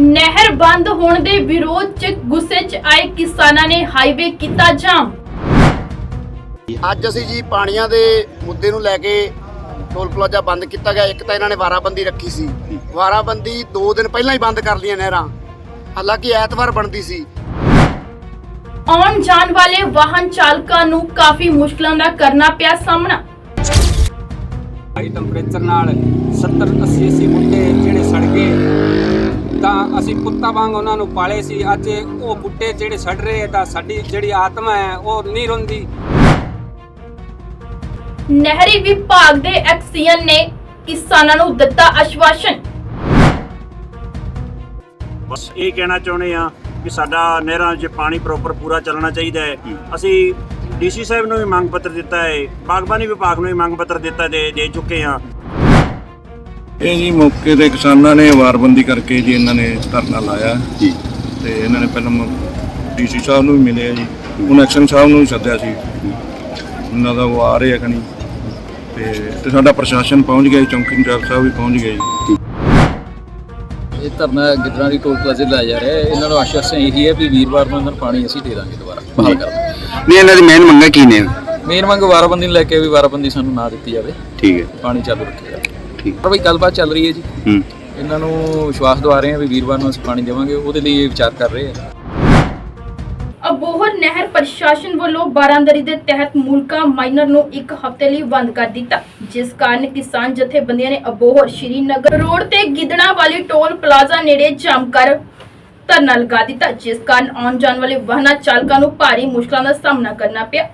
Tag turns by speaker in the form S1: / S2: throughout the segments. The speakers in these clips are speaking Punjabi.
S1: ਨਹਿਰ ਬੰਦ ਹੋਣ ਦੇ ਵਿਰੋਧ 'ਚ ਗੁੱਸੇ 'ਚ ਆਏ ਕਿਸਾਨਾਂ ਨੇ ਹਾਈਵੇ ਕੀਤਾ ਜਾਮ।
S2: ਅੱਜ ਅਸੀਂ ਜੀ ਪਾਣੀਆਂ ਦੇ ਮੁੱਦੇ ਨੂੰ ਲੈ ਕੇ ਟੋਲ ਪਲਾਜ਼ਾ ਬੰਦ ਕੀਤਾ ਗਿਆ। ਇੱਕ ਤਾਂ ਇਹਨਾਂ ਨੇ ਵਾਰਾਬੰਦੀ ਰੱਖੀ ਸੀ। ਵਾਰਾਬੰਦੀ 2 ਦਿਨ ਪਹਿਲਾਂ ਹੀ ਬੰਦ ਕਰ ਲਈਆਂ ਨਹਿਰਾਂ। ਹਾਲਾਂਕਿ ਐਤਵਾਰ ਬਣਦੀ ਸੀ।
S1: ਆਉਣ ਜਾਣ ਵਾਲੇ ਵਾਹਨ ਚਾਲਕਾਂ ਨੂੰ ਕਾਫੀ ਮੁਸ਼ਕਲਾਂ ਦਾ ਕਰਨਾ ਪਿਆ ਸਾਹਮਣਾ।
S3: ਹਾਈ ਟੈਂਪਰੇਚਰ ਨਾਲ 70 80 80 ਬੁੱਟੇ ਜਿਹੜੇ ਸੜ ਗਏ। ਤਾਂ ਅਸੀਂ ਕੁੱਤਾ ਵਾਂਗ ਉਹਨਾਂ ਨੂੰ ਪਾਲੇ ਸੀ। ਅੱਜ ਉਹ ਬੁੱਟੇ ਜਿਹੜੇ ਸੜ ਰਹੇ ਤਾਂ ਸਾਡੀ ਜਿਹੜੀ ਆਤਮਾ ਹੈ ਉਹ ਨਹੀਂ ਰੋਂਦੀ।
S1: ਨਹਿਰੀ ਵਿਭਾਗ ਦੇ ਐਕਸੀਅਨ ਨੇ ਕਿਸਾਨਾਂ ਨੂੰ ਦਿੱਤਾ ਆਸ਼ਵਾਸਨ।
S4: ਬਸ ਇਹ ਕਹਿਣਾ ਚਾਹੁੰਦੇ ਆ ਕਿ ਸਾਡਾ ਨਹਿਰਾਂ 'ਚ ਪਾਣੀ ਪ੍ਰੋਪਰ ਪੂਰਾ ਚੱਲਣਾ ਚਾਹੀਦਾ ਹੈ। ਅਸੀਂ ਡੀਸੀ ਸਾਹਿਬ ਨੂੰ ਵੀ ਮੰਗ ਪੱਤਰ ਦਿੱਤਾ ਹੈ ਬਾਗਬਾਨੀ ਵਿਭਾਗ ਨੂੰ ਵੀ ਮੰਗ ਪੱਤਰ ਦਿੱਤਾ ਦੇ ਦੇ ਚੁੱਕੇ ਆ
S5: ਇਹ ਜੀ ਮੌਕੇ ਤੇ ਕਿਸਾਨਾਂ ਨੇ ਵਾਰਬੰਦੀ ਕਰਕੇ ਜੀ ਇਹਨਾਂ ਨੇ ਧਰਨਾ ਲਾਇਆ। ਜੀ। ਤੇ ਇਹਨਾਂ ਨੇ ਪਹਿਲਾਂ ਡੀਸੀ ਸਾਹਿਬ ਨੂੰ ਵੀ ਮਿਲੇ ਆ ਜੀ। ਹੁਣ ਐਕਸ਼ਨ ਸਾਹਿਬ ਨੂੰ ਵੀ ਸੱਦਿਆ ਸੀ। ਉਹਨਾਂ ਦਾ ਉਹ ਆ ਰਹੇ ਆ ਖਣੀ ਤੇ ਤੇ ਸਾਡਾ ਪ੍ਰਸ਼ਾਸਨ ਪਹੁੰਚ ਗਿਆ ਜੀ ਚੌਂਕੀ ਇੰਚਾਰਜ ਸਾਹਿਬ ਵੀ ਪਹੁੰਚ ਗਏ ਜੀ।
S6: ਇਹ ਧਰਨਾ ਗਿੱਦੜਾਂ ਦੀ ਟੋਲ ਪਲਾਜ਼ੇ ਲਾਇਆ ਜਾ ਰਿਹਾ ਹੈ। ਇਹਨਾਂ ਨੂੰ ਆਸ਼ਵਾਸਨ ਇਹੀ ਹੈ ਵੀ ਵੀਰਵਾਰ ਨੂੰ ਇਹਨਾਂ ਨੂੰ ਪਾਣੀ ਅਸੀਂ ਦੇ ਦਾਂਗੇ ਦੁਬਾਰਾ। ਬਹਾਲ ਕਰ। ਦਾਂਗੇ
S7: ਨਹੀਂ ਇਹਨਾਂ ਦੀ ਮੇਨ ਮੰਗਾਂ ਕੀ ਨੇ?
S6: ਮੇਨ ਮੰਗ ਵਾਰਾਬੰਦੀ ਨੂੰ ਲੈ ਕੇ ਵੀ ਵਾਰਾਬੰਦੀ ਸਾਨੂੰ ਨਾ ਦਿੱਤੀ ਜਾਵੇ।
S7: ਠੀਕ ਹੈ।
S6: ਪਾਣੀ ਚਾਲੂ ਰੱਖਿਆ ਜਾਵੇ।
S7: ਠੀਕ।
S6: ਪਰ ਬਈ ਗੱਲਬਾਤ ਚੱਲ ਰਹੀ ਹੈ ਜੀ।
S7: ਹੂੰ।
S6: ਇਹਨਾਂ ਨੂੰ ਵਿਸ਼ਵਾਸ ਦਵਾ ਰਹੇ ਹਾਂ ਵੀ ਵੀਰਵਾਰ ਨੂੰ ਅਸੀਂ ਪਾਣੀ ਦੇਵਾਂਗੇ ਉਹਦੇ ਲਈ ਇਹ ਵਿਚਾਰ ਕਰ ਰਹੇ ਹਾਂ
S1: ਅਬੋਹਰ ਨਹਿਰ ਪ੍ਰਸ਼ਾਸਨ ਵੱਲੋਂ ਬਾਰਾਂਦਰੀ ਦੇ ਤਹਿਤ ਮੁਲਕਾ ਮਾਈਨਰ ਨੂੰ ਇੱਕ ਹਫ਼ਤੇ ਲਈ ਬੰਦ ਕਰ ਦਿੱਤਾ ਜਿਸ ਕਾਰਨ ਕਿਸਾਨ ਜਥੇਬੰਦੀਆਂ ਨੇ ਅਬੋਹਰ ਸ਼੍ਰੀਨਗਰ ਰੋਡ ਤੇ ਗਿੱਦੜਾਂ ਵਾਲੀ ਟੋਲ ਪਲਾਜ਼ਾ ਨੇੜੇ ਜੰਮ ਕਰ ਧਰਨਾ ਲਗਾ ਦਿੱਤਾ ਜਿਸ ਕਾਰਨ ਆਉਣ ਜਾਣ ਵਾਲੇ ਵਾਹਨਾਂ ਚਾਲਕਾਂ ਨੂੰ ਭਾਰੀ ਮੁਸ਼ਕਲਾਂ ਦਾ ਸਾਹਮਣਾ ਕਰਨਾ ਪਿਆ।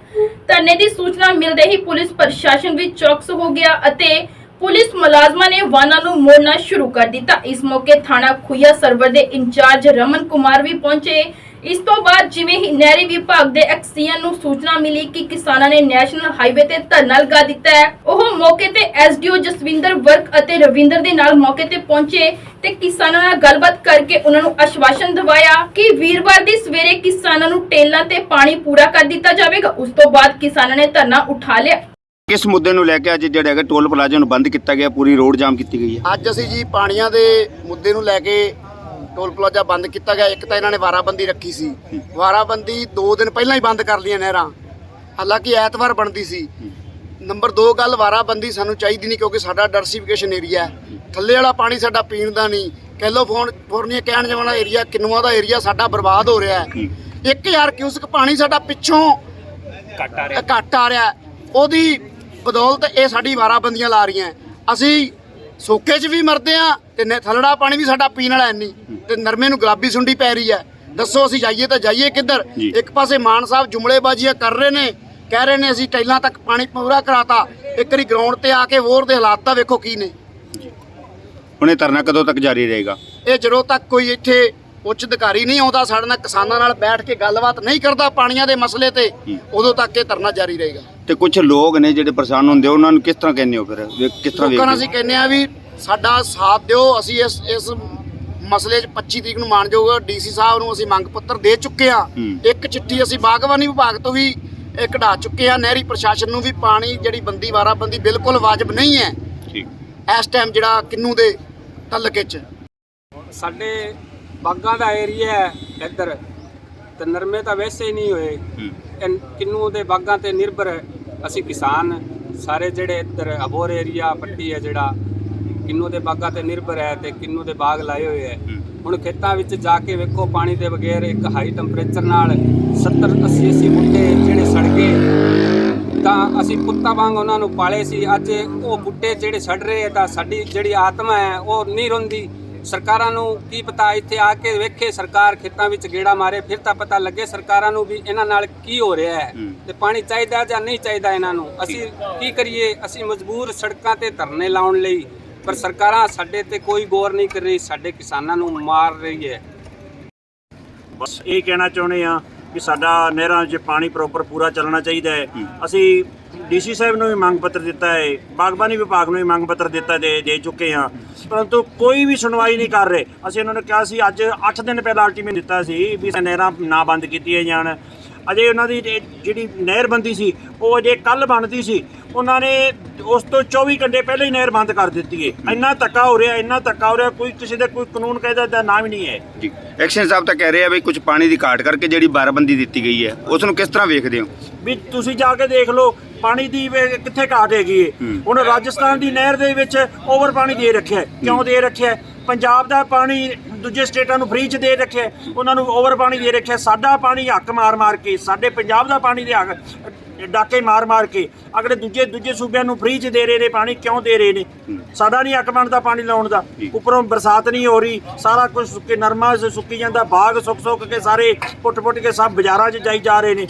S1: ਧਰਨੇ ਦੀ ਸੂਚਨਾ ਮਿਲਦੇ ਹੀ ਪੁਲਿਸ ਪ੍ਰਸ਼ਾਸਨ ਵੀ ਚੌਕਸ ਹੋ ਗਿਆ ਅਤੇ ਪੁਲਿਸ ਮੁਲਾਜ਼ਮਾਂ ਨੇ ਵਾਹਨਾਂ ਨੂੰ ਮੋੜਨਾ ਸ਼ੁਰੂ ਕਰ ਦਿੱਤਾ। ਇਸ ਮੌਕੇ ਥਾਣਾ ਖੁਈਆ ਸਰਵਰ ਦੇ ਇੰਚਾਰਜ ਰਮਨ ਕੁਮਾਰ ਵੀ ਪਹੁੰਚੇ। ਇਸ ਤੋਂ ਬਾਅਦ ਜਿਵੇਂ ਹੀ ਨਹਿਰੀ ਵਿਭਾਗ ਦੇ ਐਕਸੀਅਨ ਨੂੰ ਸੂਚਨਾ ਮਿਲੀ ਕਿ ਕਿਸਾਨਾਂ ਨੇ ਨੈਸ਼ਨਲ ਹਾਈਵੇ ਤੇ ਧਰਨਾ ਲਗਾ ਦਿੱਤਾ ਹੈ, ਉਹ ਮੌਕੇ ਤੇ ਐਸਡੀਓ ਜਸਵਿੰਦਰ ਵਰਕ ਅਤੇ ਰਵਿੰਦਰ ਦੇ ਨਾਲ ਮੌਕੇ ਤੇ ਪਹੁੰਚੇ ਤੇ ਕਿਸਾਨਾਂ ਨਾਲ ਗੱਲਬਾਤ ਕਰਕੇ ਉਹਨਾਂ ਨੂੰ ਆਸ਼ਵਾਸਨ ਦਿਵਾਇਆ ਕਿ ਵੀਰਵਾਰ ਦੀ ਸਵੇਰੇ ਕਿਸਾਨਾਂ ਨੂੰ ਟੇਲਾਂ ਤੇ ਪਾਣੀ ਪੂਰਾ ਕਰ ਦਿੱਤਾ ਜਾਵੇਗਾ। ਉਸ ਤੋਂ ਬਾਅਦ ਕਿਸਾਨਾਂ ਨੇ ਧਰਨਾ ਉਠਾ ਲਿਆ।
S7: ਕਿਸ ਮੁੱਦੇ ਨੂੰ ਲੈ ਕੇ ਅੱਜ ਜਿਹੜਾ ਹੈਗਾ ਟੋਲ ਪਲਾਜ਼ਾ ਨੂੰ ਬੰਦ ਕੀਤਾ ਗਿਆ ਪੂਰੀ ਰੋਡ ਜਾਮ ਕੀਤੀ ਗਈ ਹੈ?
S2: ਅੱਜ ਅਸੀਂ ਜੀ ਪਾਣੀਆਂ ਦੇ ਮੁੱਦੇ ਨੂੰ ਲੈ ਕੇ ਟੋਲ ਪਲਾਜ਼ਾ ਬੰਦ ਕੀਤਾ ਗਿਆ। ਇੱਕ ਤਾਂ ਇਹਨਾਂ ਨੇ ਵਾਰਾਬੰਦੀ ਰੱਖੀ ਸੀ। ਵਾਰਾਬੰਦੀ 2 ਦਿਨ ਪਹਿਲਾਂ ਹੀ ਬੰਦ ਕਰ ਲਈਆਂ ਨਹਿਰਾਂ। ਹਾਲਾਂਕਿ ਐਤਵਾਰ ਬਣਦੀ ਸੀ। ਨੰਬਰ 2 ਗੱਲ ਵਾਰਾਬੰਦੀ ਸਾਨੂੰ ਚਾਹੀਦੀ ਨਹੀਂ ਕਿਉਂਕਿ ਸਾਡਾ ਡਰਸੀਫਿਕੇਸ਼ਨ ਏਰੀਆ ਹੈ। ਥੱਲੇ ਵਾਲਾ ਪਾਣੀ ਸਾਡਾ ਪੀਣ ਦਾ ਨਹੀਂ। ਕੈਲੋਫੋਨ ਫੋਰਨੀਆ ਕਹਿਣ ਜਵਾਨਾ ਏਰੀਆ ਕਿੰਨੂਆਂ ਦਾ ਏਰੀਆ ਸਾਡਾ ਬਰਬਾਦ ਹੋ ਰਿਹਾ ਹੈ। 1000 ਕਿਊਸਕ ਪਾਣੀ ਸਾਡਾ ਪਿੱਛੋਂ ਘੱਟ ਆ ਰਿਹਾ। ਘੱਟ ਆ ਰਿਹਾ। ਉਹਦੀ ਬਦੌਲਤ ਇਹ ਸਾਡੀ ਵਾਰਾਬੰਦੀਆਂ ਲਾ ਰਹੀਆਂ ਅਸੀਂ ਸੋਕੇ 'ਚ ਵੀ ਮਰਦੇ ਆ ਤੇ ਥੱਲੜਾ ਪਾਣੀ ਵੀ ਸਾਡਾ ਪੀਣ ਵਾਲਾ ਨਹੀਂ। ਤੇ ਨਰਮੇ ਨੂੰ ਗੁਲਾਬੀ ਸੁੰਡੀ ਪੈ ਰਹੀ ਹੈ। ਦੱਸੋ ਅਸੀਂ ਜਾਈਏ ਤਾਂ ਜਾਈਏ ਕਿੱਧਰ। ਇੱਕ ਪਾਸੇ ਮਾਨ ਸਾਹਿਬ ਜੁਮਲੇਬਾਜ਼ੀਆਂ ਕਰ ਰਹੇ ਨੇ ਕਹਿ ਰਹੇ ਨੇ ਅਸੀਂ ਟੈਲਾਂ ਤੱਕ ਪਾਣੀ ਪੂਰਾ ਕਰਾਤਾ। ਇੱਕ ਵਾਰੀ ਗਰਾਊਂਡ ਤੇ ਆ ਕੇ ਵੋਰ ਦੇ ਹਾਲਾਤ ਤਾਂ ਵੇਖੋ ਕੀ ਨੇ।
S7: ਹੁਣ ਇਹ ਧਰਨਾ ਕਦੋਂ ਤੱਕ ਜਾਰੀ ਰਹੇਗਾ?
S2: ਇਹ ਜਦੋਂ ਤੱਕ ਕੋਈ ਇੱਥੇ ਉੱਚ ਅਧਿਕਾਰੀ ਨਹੀਂ ਆਉਂਦਾ ਸਾਡੇ ਨਾਲ ਕਿਸਾਨਾਂ ਨਾਲ ਬੈਠ ਕੇ ਗੱਲਬਾਤ ਨਹੀਂ ਕਰਦਾ ਪਾਣੀਆਂ ਦੇ ਮਸਲੇ ਤੇ ਉਦੋਂ ਤੱਕ ਇਹ ਧਰਨਾ ਜਾਰੀ ਰਹੇਗਾ।
S7: ਤੇ ਕੁਝ ਲੋਕ ਨੇ ਜਿਹੜੇ ਪਰੇਸ਼ਾਨ ਹੁੰਦੇ ਉਹਨਾਂ ਨੂੰ ਕਿਸ ਤਰ੍ਹਾਂ ਕਹਿੰਦੇ ਹੋ ਫਿਰ? ਵੀ ਕਿਸ ਤਰ੍ਹਾਂ
S2: ਲੋਕਾਂ ਨੂੰ
S7: ਵੇਖਦੇ
S2: ਅਸੀਂ ਕਹਿੰਦੇ ਆ ਵੀ ਸਾਡਾ ਸਾਥ ਦਿਓ ਅਸੀਂ ਇਸ ਇਸ ਮਸਲੇ 'ਚ 25 ਤਰੀਕ ਨੂੰ ਮਾਨਯੋਗ ਡੀਸੀ ਸਾਹਿਬ ਨੂੰ ਅਸੀਂ ਮੰਗ ਪੱਤਰ ਦੇ ਚੁੱਕੇ ਆ
S7: ਹੂੰ।
S2: ਇੱਕ ਚਿੱਠੀ ਅਸੀਂ ਬਾਗਬਾਨੀ ਵਿਭਾਗ ਤੋਂ ਵੀ ਇਹ ਕਢਾ ਚੁੱਕੇ ਆ ਨਹਿਰੀ ਪ੍ਰਸ਼ਾਸਨ ਨੂੰ ਵੀ ਪਾਣੀ ਜਿਹੜੀ ਬੰਦੀ ਵਾਰਾਬੰਦੀ ਬਿਲਕੁਲ ਵਾਜਬ ਨਹੀਂ ਹੈ।
S7: ਠੀਕ।
S2: ਇਸ ਟਾਈਮ ਜਿਹੜਾ ਕਿੰਨੂ ਦੇ ਤਲਕੇ 'ਚ।
S3: ਸਾਡੇ ਬਾਗਾਂ ਦਾ ਏਰੀਆ ਹੈ ਇੱਧਰ ਤੇ ਨਰਮੇ ਤਾਂ ਵੈਸੇ ਹੀ ਨਹੀਂ ਹੋਏ।
S7: ਹੂੰ।
S3: ਕਿੰਨੂ ਦੇ ਬਾਗਾਂ ਤੇ ਨਿਰਭਰ ਅਸੀਂ ਕਿਸਾਨ ਸਾਰੇ ਜਿਹੜੇ ਇੱਧਰ ਅਬੋਰ ਏਰੀਆ ਪੱਟੀ ਹੈ ਜਿਹੜਾ ਕਿੰਨੂ ਦੇ ਬਾਗਾਂ ਤੇ ਨਿਰਭਰ ਹੈ ਤੇ ਕਿੰਨੂ ਦੇ ਬਾਗ ਲਾਏ ਹੋਏ ਹੈ। ਹੁਣ ਖੇਤਾਂ ਵਿੱਚ ਜਾ ਕੇ ਵੇਖੋ ਪਾਣੀ ਦੇ ਬਗੈਰ ਇੱਕ ਹਾਈ ਟੈਂਪਰੇਚਰ ਨਾਲ 70 80 80 ਬੁੱਟੇ ਜਿਹੜੇ ਸੜ ਗਏ ਤਾਂ ਅਸੀਂ ਕੁੱਤਾ ਵਾਂਗ ਉਹਨਾਂ ਨੂੰ ਪਾਲੇ ਸੀ। ਅੱਜ ਉਹ ਬੁੱਟੇ ਜਿਹੜੇ ਸੜ ਰਹੇ ਤਾਂ ਸਾਡੀ ਜਿਹੜੀ ਆਤਮਾ ਹੈ ਉਹ ਨਹੀਂ ਰੋਂਦੀ। ਸਰਕਾਰਾਂ ਨੂੰ ਕੀ ਪਤਾ ਇੱਥੇ ਆ ਕੇ ਵੇਖੇ ਸਰਕਾਰ ਖੇਤਾਂ ਵਿੱਚ ਗੇੜਾ ਮਾਰੇ ਫਿਰ ਤਾਂ ਪਤਾ ਲੱਗੇ ਸਰਕਾਰਾਂ ਨੂੰ ਵੀ ਇਹਨਾਂ ਨਾਲ ਕੀ ਹੋ ਰਿਹਾ ਹੈ। ਤੇ ਪਾਣੀ ਚਾਹੀਦਾ ਜਾਂ ਨਹੀਂ ਚਾਹੀਦਾ ਇਹਨਾਂ ਨੂੰ? ਅਸੀਂ ਕੀ ਕਰੀਏ? ਅਸੀਂ ਮਜਬੂਰ ਸੜਕਾਂ ਤੇ ਧਰਨੇ ਲਾਉਣ ਲਈ ਪਰ ਸਰਕਾਰਾਂ ਸਾਡੇ ਤੇ ਕੋਈ ਗੌਰ ਨਹੀਂ ਕਰ ਰਹੀ ਸਾਡੇ ਕਿਸਾਨਾਂ ਨੂੰ ਮਾਰ ਰਹੀ ਹੈ।
S4: ਬਸ ਇਹ ਕਹਿਣਾ ਚਾਹੁੰਦੇ ਆ ਕਿ ਸਾਡਾ ਨਹਿਰਾਂ 'ਚ ਪਾਣੀ ਪ੍ਰੋਪਰ ਪੂਰਾ ਚੱਲਣਾ ਚਾਹੀਦਾ ਹੈ। ਅਸੀਂ ਡੀਸੀ ਸਾਹਿਬ ਨੂੰ ਵੀ ਮੰਗ ਪੱਤਰ ਦਿੱਤਾ ਹੈ ਬਾਗਬਾਨੀ ਵਿਭਾਗ ਨੂੰ ਵੀ ਮੰਗ ਪੱਤਰ ਦਿੱਤਾ ਦੇ ਦੇ ਚੁੱਕੇ ਆ ਪਰੰਤੂ ਕੋਈ ਵੀ ਸੁਣਵਾਈ ਨਹੀਂ ਕਰ ਰਹੇ। ਅਸੀਂ ਉਹਨਾਂ ਨੂੰ ਕਿਹਾ ਸੀ ਅੱਜ 8 ਦਿਨ ਪਹਿਲਾਂ ਅਲਟੀਮੇਟ ਦਿੱਤਾ ਸੀ ਵੀ ਨਹਿਰਾਂ ਨਾ ਬੰਦ ਕੀਤੀਆਂ ਜਾਣ। ਅਜੇ ਉਹਨਾਂ ਦੀ ਜਿਹੜੀ ਨਹਿਰਬੰਦੀ ਸੀ ਉਹ ਅਜੇ ਕੱਲ ਬਣਦੀ ਸੀ। ਉਹਨਾਂ ਨੇ ਉਸ ਤੋਂ 24 ਘੰਟੇ ਪਹਿਲਾਂ ਹੀ ਨਹਿਰ ਬੰਦ ਕਰ ਦਿੱਤੀ ਏ। ਇੰਨਾ ਧੱਕਾ ਹੋ ਰਿਹਾ ਇੰਨਾ ਧੱਕਾ ਹੋ ਰਿਹਾ ਕੋਈ ਕਿਸੇ ਦਾ ਕੋਈ ਕਾਨੂੰਨ ਕਾਇਦਾ ਦਾ ਨਾਮ ਹੀ ਨਹੀਂ ਹੈ।
S7: ਜੀ। ਐਕਸ਼ਨ ਸਾਹਿਬ ਤਾਂ ਕਹਿ ਰਹੇ ਆ ਵੀ ਕੁਝ ਪਾਣੀ ਦੀ ਘਾਟ ਕਰਕੇ ਜਿਹੜੀ ਬਾਰਾਬੰਦੀ ਦਿੱਤੀ ਗਈ ਹੈ ਉਸ ਨੂੰ ਕਿਸ ਤਰ੍ਹਾਂ ਵੇਖਦੇ ਹੋ?
S4: ਵੀ ਤੁਸੀਂ ਜਾ ਕੇ ਦੇਖ ਲਓ ਪਾਣੀ ਦੀ ਕਿੱਥੇ ਘਾਟ ਹੈਗੀ
S7: ਹੂੰ।
S4: ਹੁਣ ਰਾਜਸਥਾਨ ਦੀ ਨਹਿਰ ਦੇ ਵਿੱਚ ਓਵਰ ਪਾਣੀ ਦੇ ਰੱਖਿਆ ਹੈ। ਕਿਉਂ ਦੇ ਰੱਖਿਆ ਹੈ? ਪੰਜਾਬ ਦਾ ਪਾਣੀ ਦੂਜੇ ਸਟੇਟਾਂ ਨੂੰ ਫ੍ਰੀ ਚ ਦੇ ਰੱਖਿਆ ਉਹਨਾਂ ਨੂੰ ਓਵਰ ਪਾਣੀ ਦੇ ਰੱਖਿਆ ਸਾਡਾ ਪਾਣੀ ਹੱਕ ਮਾਰ ਮਾਰ ਕੇ, ਸਾਡੇ ਪੰਜਾਬ ਦਾ ਪਾਣੀ ਦੇ ਹੱਕ ਡਾਕੇ ਮਾਰ ਮਾਰ ਕੇ, ਅਗਲੇ ਦੂਜੇ ਦੂਜੇ ਸੂਬਿਆਂ ਨੂੰ ਫ੍ਰੀ ਚ ਦੇ ਰਹੇ ਨੇ, ਪਾਣੀ ਕਿਉਂ ਦੇ ਰਹੇ ਨੇ? ਸਾਡਾ ਨਹੀਂ ਹੱਕ ਬਣਦਾ ਪਾਣੀ ਲਾਉਣ ਦਾ। ਉੱਪਰੋਂ ਬਰਸਾਤ ਨਹੀਂ ਹੋ ਰਹੀ, ਸਾਰਾ ਕੁਝ ਸੁੱਕੇ ਨਰਮਾ ਸੁੱਕੀ ਜਾਂਦਾ, ਬਾਗ ਸੁੱਕ ਸੁੱਕ ਕੇ ਸਾਰੇ ਪੁੱਟ ਪੁੱਟ ਕੇ ਸਭ ਬਾਜ਼ਾਰਾਂ 'ਚ ਜਾਈ ਜਾ ਰਹੇ ਨੇ।